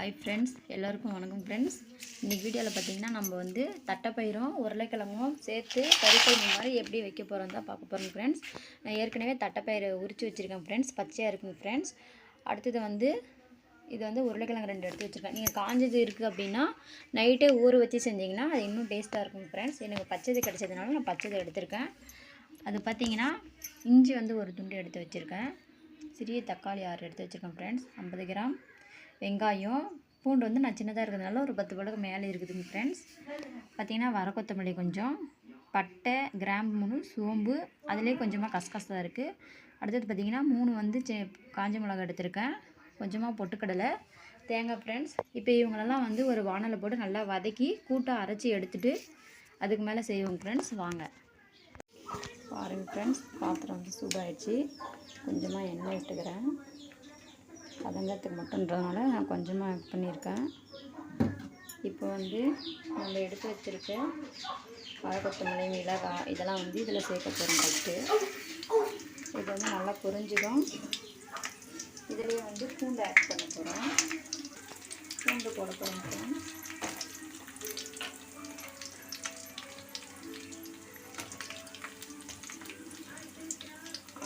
Hi friends எல்லாருக்கும் வணக்கம் friends இன்றைக்கி வீடியோவில் பார்த்தீங்கன்னா நம்ம வந்து தட்டைப்பயிரும் உருளைக்கிழங்கும் சேர்த்து கறிக்குழம்பு மாதிரி எப்படி வைக்க போகிறோம் தான் பார்க்க போகிறோம் ஃப்ரெண்ட்ஸ் நான் ஏற்கனவே தட்டைப்பயிறு உரித்து வச்சுருக்கேன் ஃப்ரெண்ட்ஸ் பச்சையாக இருக்குங்க ஃப்ரெண்ட்ஸ் அடுத்தது வந்து இது வந்து உருளைக்கிழங்கு ரெண்டு எடுத்து வச்சுருக்கேன். நீங்கள் காஞ்சது இருக்குது அப்படின்னா நைட்டே ஊற வச்சு செஞ்சிங்கன்னா அது இன்னும் டேஸ்ட்டாக இருக்கும் ஃப்ரெண்ட்ஸ் எனக்கு பச்சது கிடச்சதுனால நான் பச்சதை எடுத்திருக்கேன். அது பார்த்தீங்கன்னா இஞ்சி வந்து ஒரு துண்டு எடுத்து வச்சுருக்கேன். சிறிய தக்காளி ஆறு எடுத்து வச்சுருக்கேன் ஃப்ரெண்ட்ஸ் ஐம்பது கிராம். வெங்காயம் பூண்டு வந்து நான் சின்னதாக இருக்கிறதுனால ஒரு பத்து பழக்கு மேலே இருக்குதுங்க ஃப்ரெண்ட்ஸ் பார்த்தீங்கன்னா வர கொத்தமல்லி கொஞ்சம் பட்டை கிராம்பு மூணு சோம்பு அதிலே கொஞ்சமாக கசகசா இருக்குது அடுத்தது பார்த்தீங்கன்னா மூணு வந்து சி காஞ்ச மிளகா எடுத்திருக்கேன். கொஞ்சமாக பொட்டுக்கடலை தேங்காய் ஃப்ரெண்ட்ஸ் இப்போ இவங்களெல்லாம் வந்து ஒரு வானலை போட்டு நல்லா வதக்கி கூட்டாக அரைச்சி எடுத்துட்டு அதுக்கு மேலே செய்வோம் ஃப்ரெண்ட்ஸ் வாங்க. பாருங்கள் ஃப்ரெண்ட்ஸ் பாத்திரம் வந்து சூடாயிடுச்சு. கொஞ்சமாக எண்ணெய் விட்டுக்கிறேன் பதஞ்சத்துக்கு மட்டுன்றதுனால நான் கொஞ்சமாக ஆட் பண்ணியிருக்கேன். இப்போ வந்து நம்ம எடுத்து வச்சுருக்க கொத்தமல்லி மிளகாய் இதெல்லாம் வந்து இதில் சேர்க்க போகிறோம் ஃபஸ்ட்டு இது வந்து நல்லா புரிஞ்சிடும். இதுலேயே வந்து பூண்டு ஆட் பண்ண போகிறோம் பூண்டு போட போகிறோம்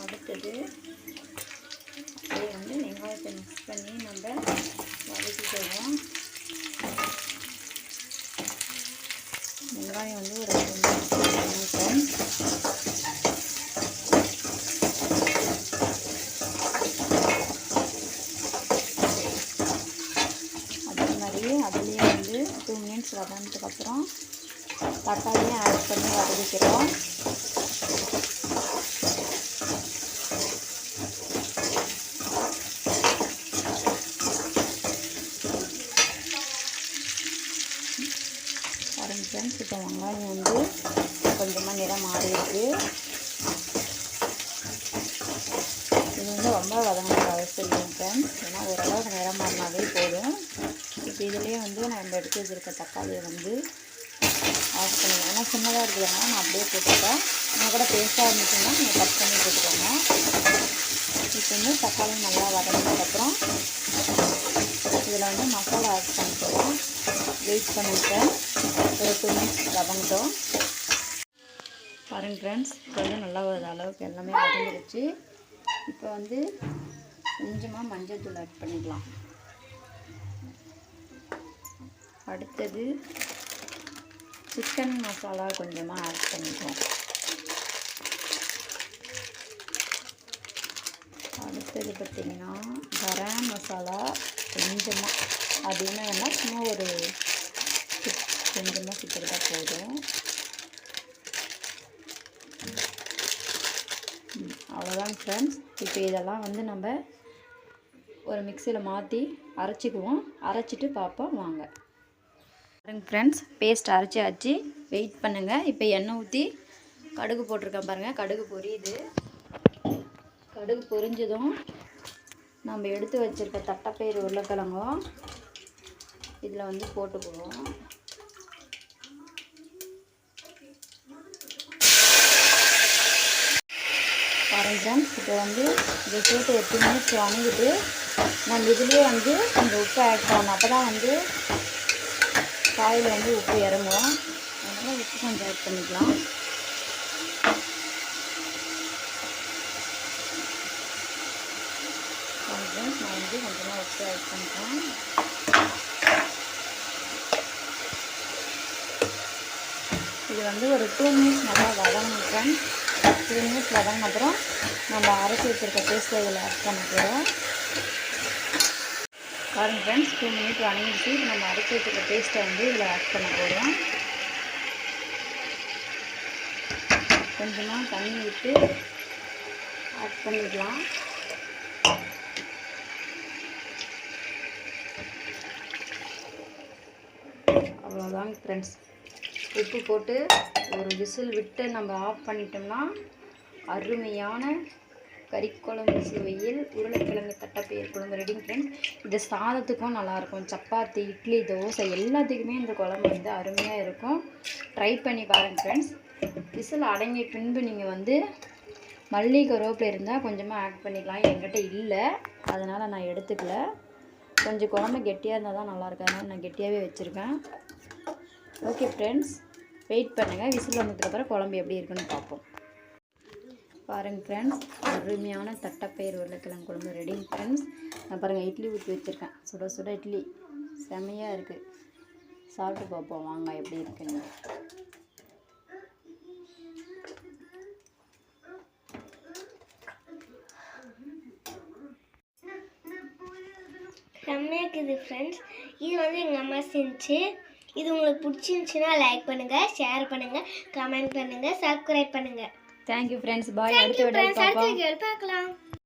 அடுத்தது வெங்காயத்தை மிக்ஸ் பண்ணி நம்ம வதக்கிக்குவோம். வெங்காயம் வந்து ஒரு ரெண்டு நிமிஷம் அதே மாதிரி அதுலேயே வந்து டூ மினிட்ஸ் வதங்கினதுக்கப்புறம் தக்காளியும் ஆட் பண்ணி வதக்கிக்கிறோம் பாருங்க ஃப்ரெண்ட்ஸ் இப்போ வெங்காயம் வந்து கொஞ்சமாக நிறம் மாறி இருக்கு இது வந்து ரொம்ப வதங்கணும் அவசியம் இல்லை ஃப்ரெண்ட்ஸ் ஏன்னா ஓரளவுக்கு நிறம் மாறினாவே போதும் இப்போ இதுலேயே வந்து நம்ம எடுத்து வச்சுருக்க தக்காளியை வந்து ஆட் பண்ணிக்கலாம் ஏன்னா சின்னதாக இருக்குதுன்னா நான் அப்படியே போட்டுட்டேன் நான் கூட பேஸ்ட்டாக இருந்துச்சுன்னா நீங்கள் கட் பண்ணி போட்டுக்கோங்க. இப்போ வந்து தக்காளி நல்லா வதங்கினதுக்கப்புறம் இதில் வந்து மசாலா ஆட் பண்ணிக்கிறோம் வெயிட் பண்ணிட்டேன் ஒரு டூ மினிட்ஸ் வதங்கட்டும். பாருங்க ஃப்ரெண்ட்ஸ் இப்போ வந்து நல்லா ஒரு அளவுக்கு எல்லாமே வதங்கிடுச்சு. இப்போ வந்து கொஞ்சமாக மஞ்சள் தூள் ஆட் பண்ணிக்கலாம். அடுத்தது சிக்கன் மசாலா கொஞ்சமாக ஆட் பண்ணிக்குவோம். அடுத்தது பார்த்திங்கன்னா கரம் மசாலா கொஞ்சமாக அதிகமாக வேணால் சும்மா ஒரு கொஞ்சமாக சுற்றுக்கிட்டா போதும். அவ்வளோதான் ஃப்ரெண்ட்ஸ் இப்போ இதெல்லாம் வந்து நம்ம ஒரு மிக்சியில் மாற்றி அரைச்சிக்குவோம். அரைச்சிட்டு பார்ப்போம் வாங்க. பாருங்க ஃப்ரெண்ட்ஸ் பேஸ்ட் அரைச்சி அரைச்சி வெயிட் பண்ணுங்கள் இப்போ எண்ணெய் ஊற்றி கடுகு போட்டிருக்கேன் பாருங்கள் கடுகு பொரியுது. கடுகு பொரிஞ்சதும் நம்ம எடுத்து வச்சுருக்க தட்டைப்பயிறு உருளைக்கிழங்கும் இதில் வந்து போட்டுக்குவோம். பாருங்க ஃப்ரெண்ட்ஸ் இப்போ வந்து இதை போட்டு ஒரு டூ மினிட்ஸ் வணங்கிட்டு நம்ம இதுலேயே வந்து இந்த உப்பு ஆட் பண்ணணும். அப்போ தான் வந்து காயில் வந்து உப்பு இறங்கும் அதனால் உப்பு கொஞ்சம் ஆட் பண்ணிக்கலாம். கொஞ்சம் நான் வந்து கொஞ்சமாக உப்பு ஆட் பண்ணிக்கலாம். இது வந்து ஒரு டூ மினிட்ஸ் நல்லா வதங்கணும் ஃப்ரெண்ட்ஸ் டூ மினிட்ஸ் வதங்கின அப்புறம் நம்ம அரைச்சி வச்சுருக்க பேஸ்ட்டை இதில் ஆட் பண்ண போகிறோம் பாருங்க ஃப்ரெண்ட்ஸ் டூ மினிட் வணங்கிடுச்சு இப்போ நம்ம அரைச்சி வச்சுருக்க பேஸ்ட்டை வந்து இதில் ஆட் பண்ண போகிறோம் கொஞ்சமாக தண்ணி விட்டு ஆட் பண்ணிடலாம். அவ்வளோதாங்க ஃப்ரெண்ட்ஸ் உப்பு போட்டு ஒரு விசில் விட்டு நம்ம ஆஃப் பண்ணிட்டோம்னா அருமையான கறிக்குழம்பு சுவையில் உருளைக்கிழங்கு தட்டைப்பயிர் குழம்பு ரெடிங் ஃப்ரெண்ட்ஸ் இது சாதத்துக்கும் நல்லாயிருக்கும். சப்பாத்தி இட்லி தோசை எல்லாத்துக்குமே இந்த குழம்பு வந்து அருமையாக இருக்கும். ட்ரை பண்ணி பாருங்கள் ஃப்ரெண்ட்ஸ் விசில் அடங்கிய பின்பு நீங்கள் வந்து மல்லி கருவேப்பிலை இருந்தால் கொஞ்சமாக ஆட் பண்ணிக்கலாம். என்கிட்ட இல்லை. அதனால் நான் எடுத்துக்கல. கொஞ்சம் குழம்பு கெட்டியாக இருந்தால் தான் நல்லாயிருக்கும். அதனால் நான் கெட்டியாகவே வச்சுருக்கேன். ஓகே ஃப்ரெண்ட்ஸ் வெயிட் பண்ணுங்கள் விசில் வந்ததுக்கப்புறம் குழம்பு எப்படி இருக்குன்னு பார்ப்போம். பாருங்க ஃப்ரெண்ட்ஸ் அருமையான தட்டைப்பயிர் உருளைக்கிழங்கு குழம்பு ரெடி ஃப்ரெண்ட்ஸ் நான் பாருங்கள் இட்லி ஊற்றி வச்சுருக்கேன். சுட சுட இட்லி. செமையாக இருக்குது சாப்பிட்டு பார்ப்போம். வாங்க எப்படி இருக்குன்னு. செம்மையாக இருக்குது ஃப்ரெண்ட்ஸ் இது வந்து எங்கள் அம்மா செஞ்சு இது உங்களுக்கு பிடிச்சிருந்துச்சின்னா லைக் பண்ணுங்கள் ஷேர் பண்ணுங்கள் கமெண்ட் பண்ணுங்கள் சப்ஸ்கிரைப் பண்ணுங்கள் தேங்க்யூ ஃப்ரெண்ட்ஸ் பாய் அடுத்த வீடியோவில் பார்க்கலாம்.